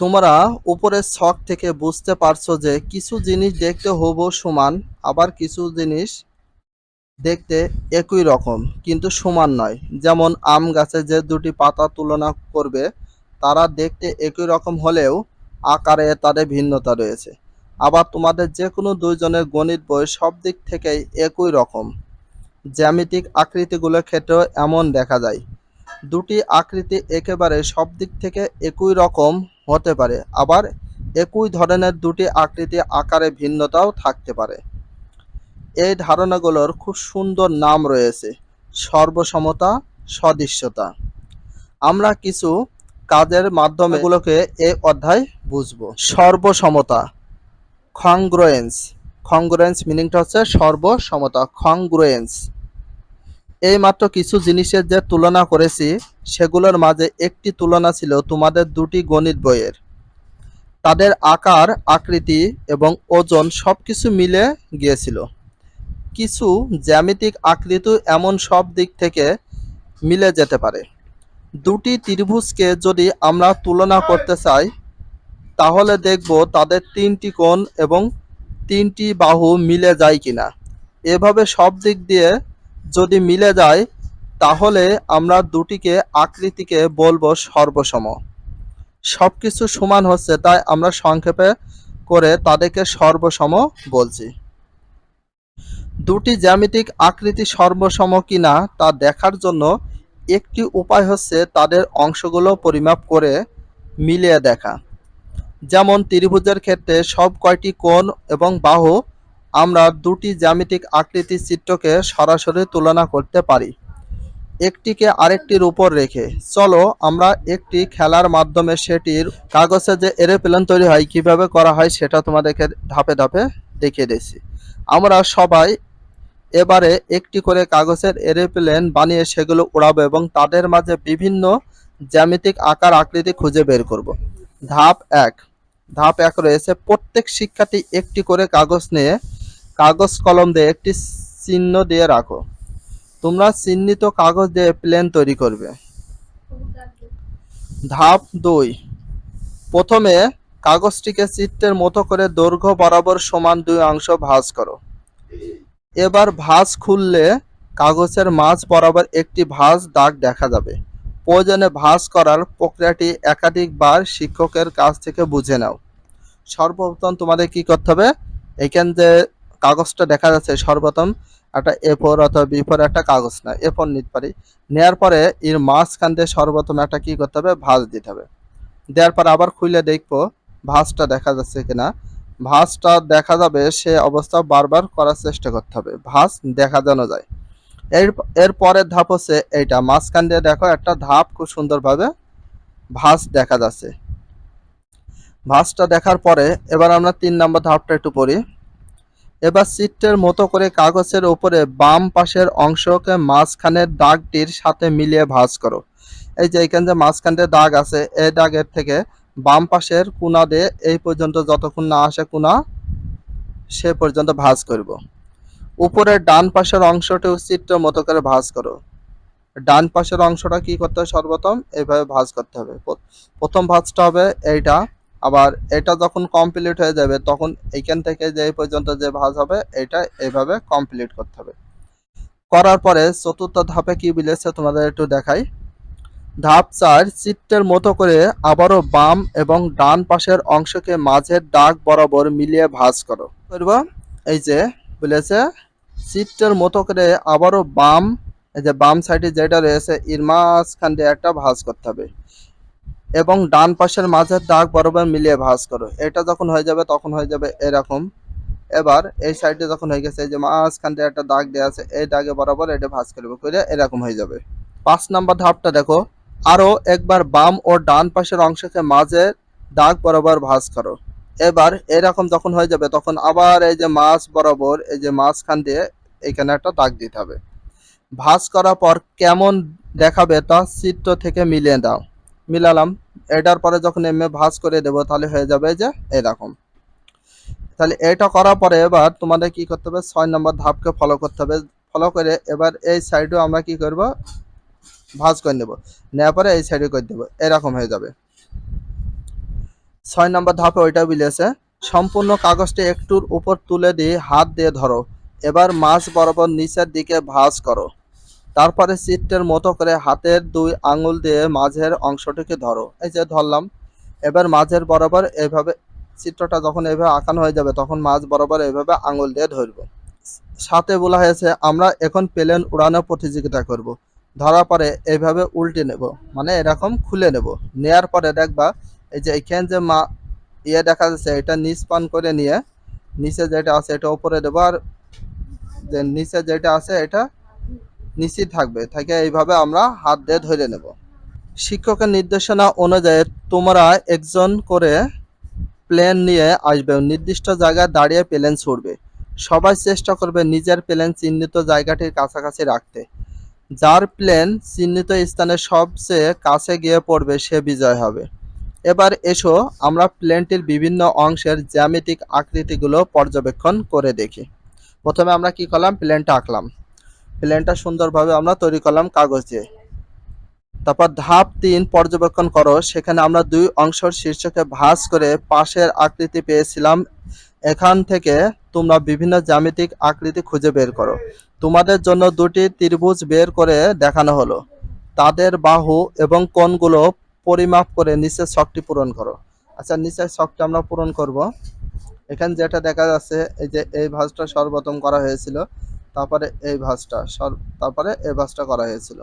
তোমরা উপরের ছক থেকে বুঝতে পারছ যে কিছু জিনিস দেখতে হুবহু সমান, আবার কিছু জিনিস দেখতে একই রকম, কিন্তু সমান নয়। যেমন আম গাছে যে দুটি পাতা তুলনা করবে, তারা দেখতে একই রকম হলেও আকারে তাদের ভিন্নতা রয়েছে। আবার তোমাদের যে কোনো দুইজনের গণিত বই সব দিক থেকেই একই রকম। জ্যামিতিক আকৃতিগুলোর ক্ষেত্রেও এমন দেখা যায়। দুটি আকৃতি একেবারে সব দিক থেকে একই রকম হতে পারে। আবার একই ধরনের দুটি আকৃতি আকারে ভিন্নতাও থাকতে পারে। এই ধারণাগুলোর খুব সুন্দর নাম রয়েছে, সর্বসমতা, সদৃশ্যতা। আমরা কিছু কাজের মাধ্যমে এগুলোকে এই অধ্যায় বুঝব। সর্বসমতা খংগ্রোয়েন্স খংগ্রোয়েন্স মিনিংটা হচ্ছে সর্বসমতা খংগ্রোয়েন্স এই মাত্র কিছু জিনিসের যে তুলনা করেছি, সেগুলোর মাঝে একটি তুলনা ছিল তোমাদের দুটি গণিত বইয়ের। তাদের আকার, আকৃতি এবং ওজন সব কিছু মিলে গিয়েছিল। কিছু জ্যামিতিক আকৃতি এমন সব দিক থেকে মিলে যেতে পারে। দুটি ত্রিভুজকে যদি আমরা তুলনা করতে চাই, তাহলে দেখব তাদের তিনটি কোণ এবং তিনটি বাহু মিলে যায় কিনা। এভাবে সব দিক দিয়ে যদি মিলে যায়, তাহলে আমরা দুটিকে আকৃতিকে বলব সর্বসম। সব কিছু সমান হচ্ছে, তাই আমরা সংক্ষেপে করে তাদেরকে সর্বসম বলছি। দুটি জ্যামিতিক আকৃতি সর্বসম কিনা তা দেখার জন্য একটি উপায় হচ্ছে তাদের অংশগুলো পরিমাপ করে মিলিয়ে দেখা। যেমন ত্রিভুজের ক্ষেত্রে সব কয়টি কোণ এবং বাহু আমরা দুটি জ্যামিতিক আকৃতির চিত্রকে সরাসরি তুলনা করতে পারি। একটিকে আরেকটির উপর রেখে, চলো আমরা একটি খেলার মাধ্যমে সেটির কাগজে যে এরোপ্লেন তৈরি হয়, কীভাবে করা হয় সেটা তোমাদেরকে ধাপে ধাপে দেখিয়ে দিচ্ছি আমরা সবাই এবারে একটি করে কাগজের এরোপ্লেন বানিয়ে সেগুলো উড়াবো এবং তাদের মাঝে বিভিন্ন জ্যামিতিক আকার আকৃতি খুঁজে বের করব। ধাপ এক। ধাপ এক রয়েছে, প্রত্যেক শিক্ষার্থী একটি করে কাগজ নিয়ে কাগজ কলম দিয়ে একটি চিহ্ন দিয়ে রাখো। তোমরা চিহ্নিত কাগজ দিয়ে প্লেন তৈরি করবে। ধাপ দুই। প্রথমে কাগজটিকে চিত্রের মতো করে দৈর্ঘ্য বরাবর সমান দুই অংশ ভাঁজ করো। এবার ভাঁজ খুললে কাগজের মাঝ বরাবর একটি ভাঁজ দাগ দেখা যাবে। প্রয়োজনে ভাঁজ করার প্রক্রিয়াটি একাধিকবার শিক্ষকের কাছ থেকে বুঝে নাও। সর্বপ্রথম তোমাদের কি করতে হবে? এখান যে কাগজটা দেখা যাচ্ছে সর্বপ্রথম একটা এ ফোর অথবা বি ফোর একটা কাগজ না এ ফোর নিতে পারি। নেওয়ার পরে এর মাঝখান দিয়ে সর্বপ্রথম একটা কি করতে হবে? ভাঁজ দিতে হবে। দেওয়ার পর আবার খুলে দেখব ভাঁজটা দেখা যাচ্ছে কিনা। ভাঁজটা দেখা যাবে সে অবস্থা বারবার করার চেষ্টা করতে হবে। ভাঁজ দেখা যেন যায়। এর এর পরের ধাপ হচ্ছে এইটা। মাঝখান দিয়ে দেখো একটা ধাপ খুব সুন্দরভাবে ভাঁজ দেখা যাচ্ছে। ভাঁজটা দেখার পরে এবার আমরা তিন নম্বর ধাপটা একটু পড়ি। এবার চিত্রের মতো করে কাগজের উপরে বাম পাশের অংশকে মাঝখানের দাগটির সাথে মিলিয়ে ভাঁজ করো। এই যে এখানে যে মাঝখানে দাগ আছে, এই দাগের থেকে বাম পাশের কোনা দিয়ে এই পর্যন্ত যতক্ষণ না আসে কোনা সে পর্যন্ত ভাঁজ করব। উপরের ডান পাশের অংশটিও চিত্রের মতো করে ভাঁজ করো। ডান পাশের অংশটা কি করতে হবে সর্বপ্রথম? এইভাবে ভাঁজ করতে হবে। প্রথম ভাঁজটা হবে এইটা আবার এটা যখন কমপ্লিট হয়ে যাবে, তখন এইখান থেকে যে পর্যন্ত যে ভাঁজ হবে, এটা এইভাবে কমপ্লিট করতে হবে। করার পরে চতুর্থ ধাপে কি বিলেছে তোমাদের একটু দেখাই। ধাপ চার চিত্রের মতো করে আবারও বাম এবং ডান পাশের অংশকে মাঝের দাগ বরাবর মিলিয়ে ভাঁজ করো। করব? এই যে বলেছে চিত্রের মতো করে আবারও বাম, এই যে বাম সাইডে যেটা রয়েছে, এর মাঝখান দিয়ে একটা ভাঁজ করতে হবে। এবং ডান পাশের মাঝের দাগ বরাবর মিলিয়ে ভাঁজ করো। এটা যখন হয়ে যাবে, তখন হয়ে যাবে এরকম। এবার এই সাইডে যখন হয়ে গেছে, এই যে মাঝখান দিয়ে একটা দাগ দেওয়া আছে, এই দাগে বরাবর এটা ভাঁজ করবে করে এরকম হয়ে যাবে। পাঁচ নাম্বার ধাপটা দেখো আরও একবার বাম ও ডান পাশের অংশকে মাঝে দাগ বরাবর ভাঁজ করো। এবার এরকম যখন হয়ে যাবে, তখন আবার এই যে মাছ বরাবর, এই যে মাঝখান দিয়ে এখানে একটা দাগ দিতে হবে। ভাঁজ করার পর কেমন দেখাবে তা চিত্র থেকে মিলিয়ে দাও। মিলালাম। এটার পরে যখন এমএ ভাঁজ করে দেবো, তাহলে হয়ে যাবে যে এরকম। তাহলে এটা করার পরে এবার তোমাদের কি করতে হবে? ছয় নম্বর ধাপকে ফলো করতে হবে। ফলো করে এবার এই সাইডেও আমরা কি করব? ভাঁজ করে নেব। নেওয়ার পরে এই সাইডে করে দেবো। এরকম হয়ে যাবে। ছয় নম্বর ধাপে ওইটা বিলেছে সম্পূর্ণ কাগজটি একটুর উপর তুলে দিয়ে হাত দিয়ে ধরো। এবার মাছ বরাবর নিচের দিকে ভাঁজ করো। তারপরে চিত্রের মতো করে হাতের দুই আঙুল দিয়ে মাঝের অংশটিকে ধরো। এই যে ধরলাম, এবার মাঝের বরাবর এইভাবে চিত্রটা যখন এভাবে আঁকানো হয়ে যাবে, তখন মাছ বরাবর এইভাবে আঙুল দিয়ে ধরবো। সাথে বলা হয়েছে, আমরা এখন প্লেন উড়ানো প্রতিযোগিতা করব। ধরা পরে এভাবে উল্টে নেব মানে এরকম খুলে নেব। নেয়ার পরে দেখবা, এই যে এখানে যে মা ইয়ে দেখা যাচ্ছে, এটা নিচ পান করে নিয়ে, নিচে যেটা আছে এটা উপরে দেবো, আর যে নিচে যেটা আছে এটা নিচেই থাকবে। থাকে এইভাবে আমরা হাত দিয়ে ধরে নেব। শিক্ষকের নির্দেশনা অনুযায়ী তোমরা একজন করে প্লেন নিয়ে আসবে। নির্দিষ্ট জায়গায় দাঁড়িয়ে প্লেন ছুড়বে। সবাই চেষ্টা করবে নিজের প্লেন চিহ্নিত জায়গাটির কাছাকাছি রাখতে। যার প্লেন চিহ্নিত স্থানে সবচেয়ে কাছে গিয়ে পড়বে, সে বিজয় হবে। এবার এসো, আমরা প্লেনটির বিভিন্ন অংশের জ্যামিতিক আকৃতিগুলো পর্যবেক্ষণ করে দেখি। প্রথমে আমরা কি করলাম? প্লেনটা আঁকলাম। প্লেনটা সুন্দরভাবে আমরা তৈরি করলাম কাগজ। দিয়ে তারপর ধাপ তিন পর্যবেক্ষণ করো, সেখানে আমরা দুই অংশের শীর্ষকে ভাঁজ করে পাশের আকৃতি পেয়েছিলাম। এখান থেকে তোমরা বিভিন্ন জ্যামিতিক আকৃতি খুঁজে বের করো। তোমাদের জন্য দুটি ত্রিভুজ বের করে দেখানো হলো। তাদের বাহু এবং কোণগুলো পরিমাপ করে নিচের ছকটি পূরণ করো। আচ্ছা নিচের শখটি আমরা পূরণ করব। এখানে যেটা দেখা যাচ্ছে, এই যে এই ভাঁজটা সর্বপ্রথম করা হয়েছিল। তারপরে এই ভাঁজটা তারপরে এই ভাঁজটা করা হয়েছিল।